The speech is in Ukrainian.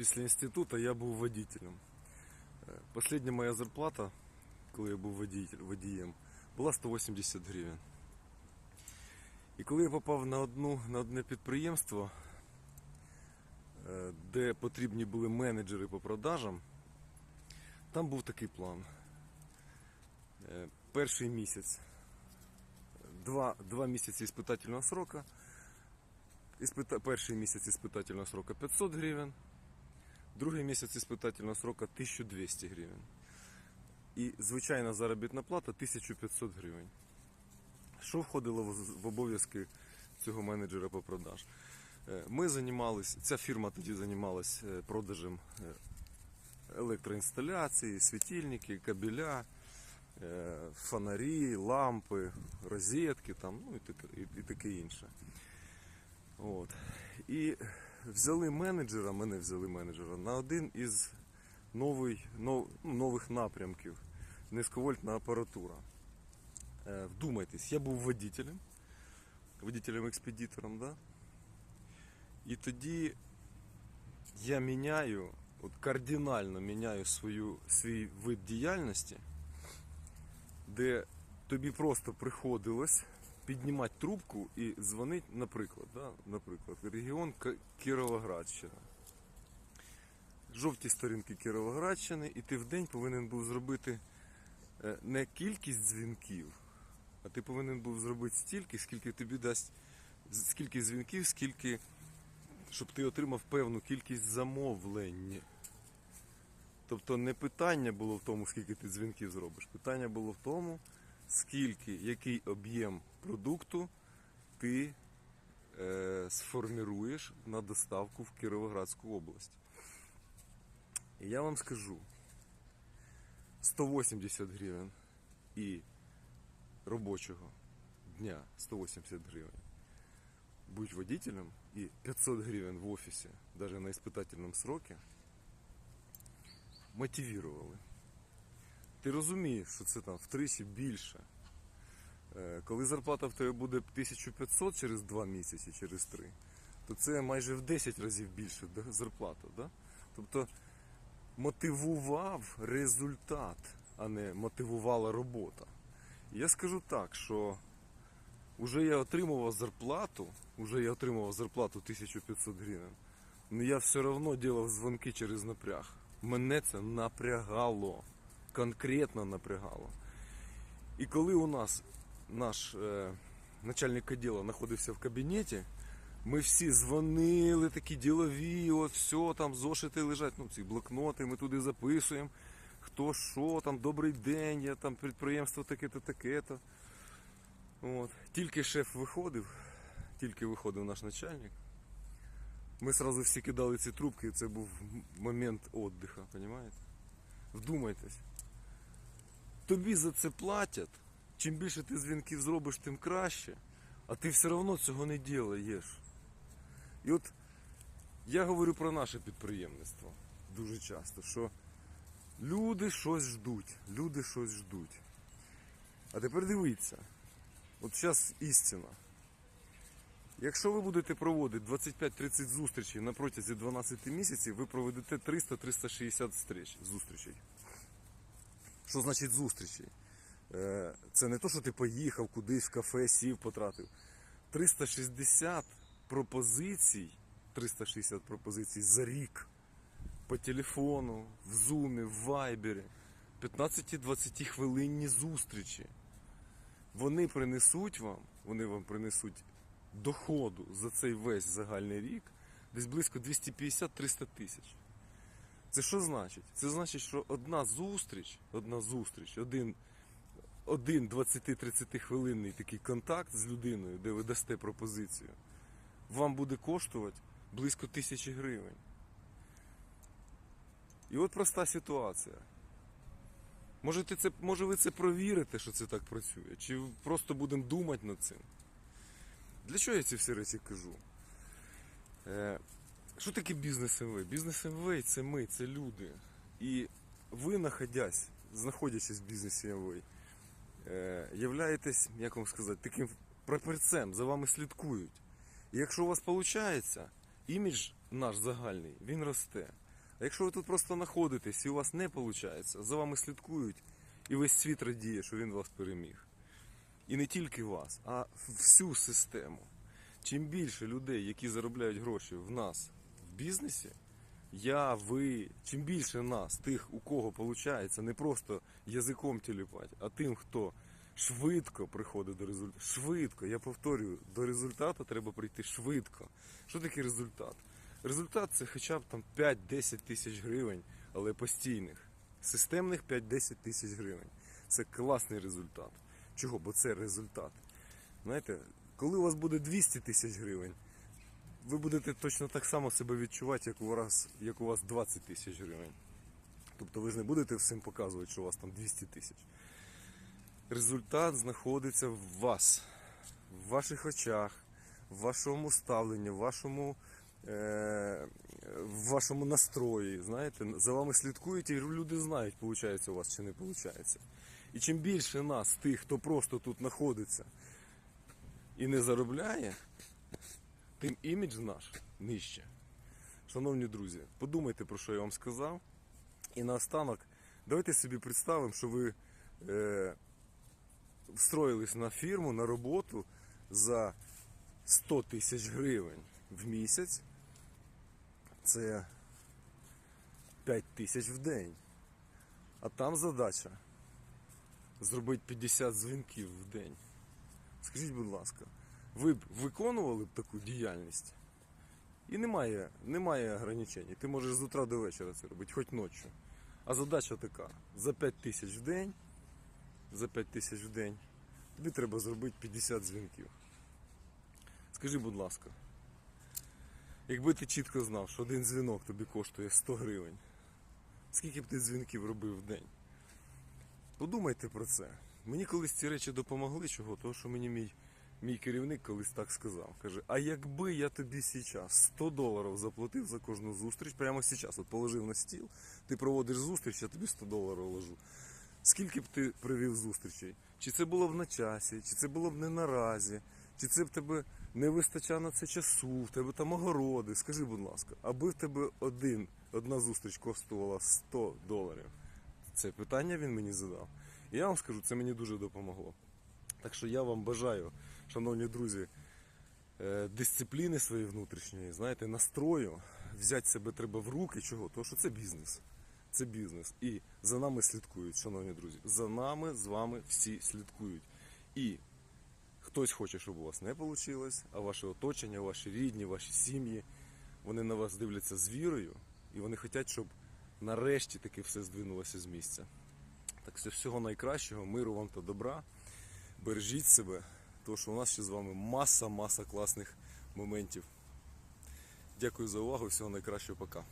Після інституту я був водителем. Е, Последня моя зарплата, коли я був водієм, була 180 гривень. І коли я попав на, одну, на одне підприємство, е, де потрібні були менеджери по продажам, там був такий план. Е, Перший місяць, два, два місяці іспитательного срока, Іспита... Перший місяць іспитательного срока 500 гривень, другий місяць іспитательного срока 1200 гривень. І звичайна заробітна плата 1500 гривень. Що входило в обов'язки цього менеджера по продаж? Е, Ми займалися, ця фірма тоді займалась е, продажем е, електроінсталяції, світильники, кабеля, фонарі, лампи, розетки там, ну, і, таке, і таке інше. От. І взяли менеджера, мене взяли менеджера на один із новий, нов, ну, нових напрямків. Низьковольтна апаратура. Е, вдумайтесь, я був водителем, водителем-експедитором, да? І тоді я міняю, от кардинально міняю свою, свій вид діяльності, де тобі просто приходилось піднімати трубку і дзвонити, наприклад, да, наприклад, регіон Кіровоградщина. Жовті сторінки Кіровоградщини, і ти в день повинен був зробити е, не кількість дзвінків, а ти повинен був зробити стільки, скільки тобі дасть, скільки дзвінків, скільки, щоб ти отримав певну кількість замовлень. Тобто не питання було в тому, скільки ти дзвінків зробиш. Питання було в тому, скільки, який об'єм продукту ти е, сформіруєш на доставку в Кіровоградську область. І я вам скажу: 180 гривень і робочого дня 180 гривень. Будь водителем і 500 гривень в офісі, навіть на іспитательному сроці, мотивували. Ти розумієш, що це там втричі більше. Е, Коли зарплата в тебе буде 1500 через 2 місяці, через 3, то це майже в 10 разів більше зарплата. Да? Тобто мотивував результат, а не мотивувала робота. Я скажу так, що вже я отримував зарплату, вже я отримував зарплату 1500 гривень, але я все одно робив дзвонки через напряг. Мене це напрягало, конкретно напрягало. І коли у нас наш е, начальник відділу знаходився в кабінеті, ми всі дзвонили, такі ділові, от все, там зошити лежать, ну ці блокноти, ми туди записуємо, хто що, там добрий день, я там підприємство таке-то, таке-то. От. Тільки шеф виходив, тільки виходив наш начальник. Ми одразу всі кидали ці трубки, і це був момент віддиха, розумієте? Вдумайтесь. Тобі за це платять. Чим більше ти дзвінків зробиш, тим краще. А ти все одно цього не робиш. І от я говорю про наше підприємництво дуже часто, що люди щось ждуть, люди щось ждуть. А тепер дивіться, от зараз істина. Якщо ви будете проводити 25-30 зустрічей на протязі 12 місяців, ви проведете 300-360 зустрічей. Що значить зустрічі? Е, Це не то, що ти поїхав кудись в кафе, сів, потратив. 360 пропозицій, 360 пропозицій за рік по телефону, в зумі, в вайбері. 15-20 хвилинні зустрічі. Вони принесуть вам, вони вам принесуть доходу за цей весь загальний рік десь близько 250-300 тисяч. Це що значить? Це значить, що одна зустріч, одна зустріч, один, один 20-30 хвилинний такий контакт з людиною, де ви дасте пропозицію, вам буде коштувати близько тисячі гривень. І от проста ситуація. Можете це, може ви це провірите, що це так працює, чи просто будемо думати над цим. Для чого я ці всі речі кажу? Е, що таке бізнес МВ? Бізнес МВ це ми, це люди. І ви, находясь, знаходячись в бізнесі МВ, е, являєтесь, як вам сказати, таким прапорцем, за вами слідкують. І якщо у вас виходить, імідж наш загальний, він росте. А якщо ви тут просто знаходитесь і у вас не виходить, за вами слідкують, і весь світ радіє, що він вас переміг. І не тільки вас, а всю систему. Чим більше людей, які заробляють гроші в нас бізнесі, я, ви, чим більше нас, тих, у кого виходить, не просто язиком тіліпати, а тим, хто швидко приходить до результату. Швидко, я повторюю, до результату треба прийти швидко. Що таке результат? Результат це хоча б там 5-10 тисяч гривень, але постійних. Системних 5-10 тисяч гривень. Це класний результат. Чого? Бо це результат. Знаєте, коли у вас буде 200 тисяч гривень, ви будете точно так само себе відчувати, як у вас, як у вас 20 тисяч гривень. Тобто ви ж не будете всім показувати, що у вас там 200 тисяч. Результат знаходиться в вас, в ваших очах, в вашому ставленні, в вашому, е, в вашому настрої. Знаєте, за вами слідкують і люди знають, виходить у вас чи не виходить. І чим більше нас, тих, хто просто тут знаходиться і не заробляє, тим імідж наш нижче. Шановні друзі, подумайте про що я вам сказав. І наостанок, давайте собі представимо, що ви е, встроїлись на фірму, на роботу за 100 тисяч гривень в місяць. Це 5 тисяч в день. А там задача зробити 50 дзвінків в день. Скажіть, будь ласка, ви б виконували б таку діяльність? І немає, немає ограничень. Ти можеш з утра до вечора це робити, хоч ночі. А задача така: за 5 тисяч в день, за 5 тисяч в день, тобі треба зробити 50 дзвінків. Скажи, будь ласка, якби ти чітко знав, що один дзвінок тобі коштує 100 гривень, скільки б ти дзвінків робив в день? Подумайте про це. Мені колись ці речі допомогли чого, тому що мені мій, мій керівник колись так сказав. Каже, а якби я тобі зараз 100 доларів заплатив за кожну зустріч, прямо зараз, от положив на стіл, ти проводиш зустріч, я тобі 100 доларів ложу. Скільки б ти привів зустрічей? Чи це було б на часі, чи це було б не наразі, чи це б тебе не вистачає на це часу, в тебе там огороди. Скажи, будь ласка, аби в тебе один, одна зустріч коштувала 100 доларів. Це питання він мені задав. Я вам скажу, це мені дуже допомогло. Так що я вам бажаю, шановні друзі, е, дисципліни своєї внутрішньої, знаєте, настрою. Взяти себе треба в руки. Чого? Тому що це бізнес. Це бізнес. І за нами слідкують, шановні друзі. За нами з вами всі слідкують. І хтось хоче, щоб у вас не вийшло, а ваше оточення, ваші рідні, ваші сім'ї, вони на вас дивляться з вірою, і вони хочуть, щоб нарешті таки все здвинулося з місця. Так все всього найкращого, миру вам та добра. Бережіть себе, тому що у нас ще з вами маса-маса класних моментів. Дякую за увагу, всього найкращого, пока.